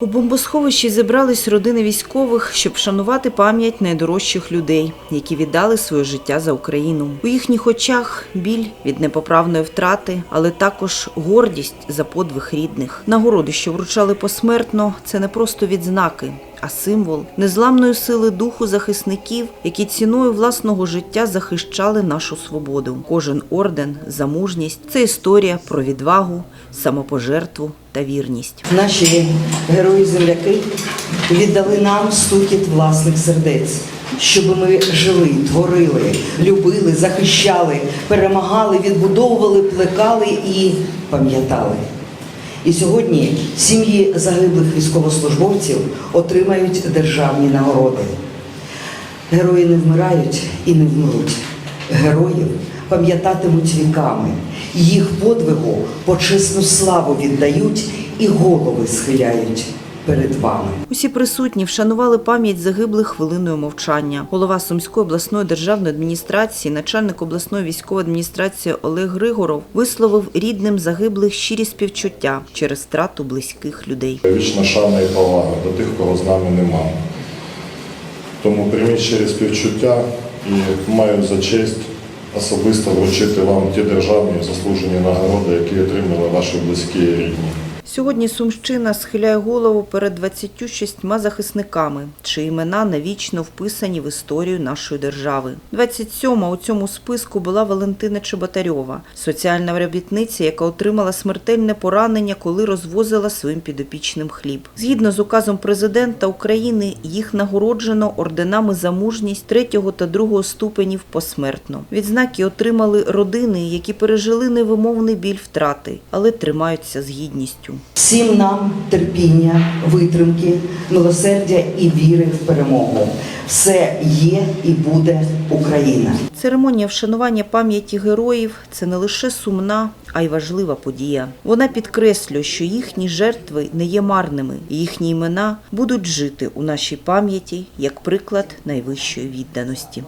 У бомбосховищі зібрались родини військових, щоб шанувати пам'ять найдорожчих людей, які віддали своє життя за Україну. У їхніх очах біль від непоправної втрати, але також гордість за подвиг рідних. Нагороди, що вручали посмертно, це не просто відзнаки. А символ незламної сили духу захисників, які ціною власного життя захищали нашу свободу. Кожен орден за мужність це історія про відвагу, самопожертву та вірність. Наші герої-земляки віддали нам стукіт власних сердець, щоб ми жили, творили, любили, захищали, перемагали, відбудовували, плекали і пам'ятали. І сьогодні сім'ї загиблих військовослужбовців отримають державні нагороди. Герої не вмирають і не вмруть. Героїв пам'ятатимуть віками. Їх подвигу почесну славу віддають і голови схиляють перед вами. Усі присутні вшанували пам'ять загиблих хвилиною мовчання. Голова Сумської обласної державної адміністрації, начальник обласної військової адміністрації Олег Григоров висловив рідним загиблих щирі співчуття через втрату близьких людей. Вічна шана і повага до тих, кого з нами нема. Тому прийміть через співчуття і маю за честь особисто вручити вам ті державні заслужені нагороди, які отримали ваші близькі і рідні. Сьогодні Сумщина схиляє голову перед 26 захисниками, чиї імена навічно вписані в історію нашої держави. 27-ма у цьому списку була Валентина Чеботарьова, соціальна робітниця, яка отримала смертельне поранення, коли розвозила своїм підопічним хліб. Згідно з указом президента України, їх нагороджено орденами за мужність 3 та 2 ступенів посмертно. Відзнаки отримали родини, які пережили невимовний біль втрати, але тримаються з гідністю. Всім нам терпіння, витримки, милосердя і віри в перемогу. Все є і буде Україна. Церемонія вшанування пам'яті героїв це не лише сумна, а й важлива подія. Вона підкреслює, що їхні жертви не є марними, і їхні імена будуть жити у нашій пам'яті як приклад найвищої відданості.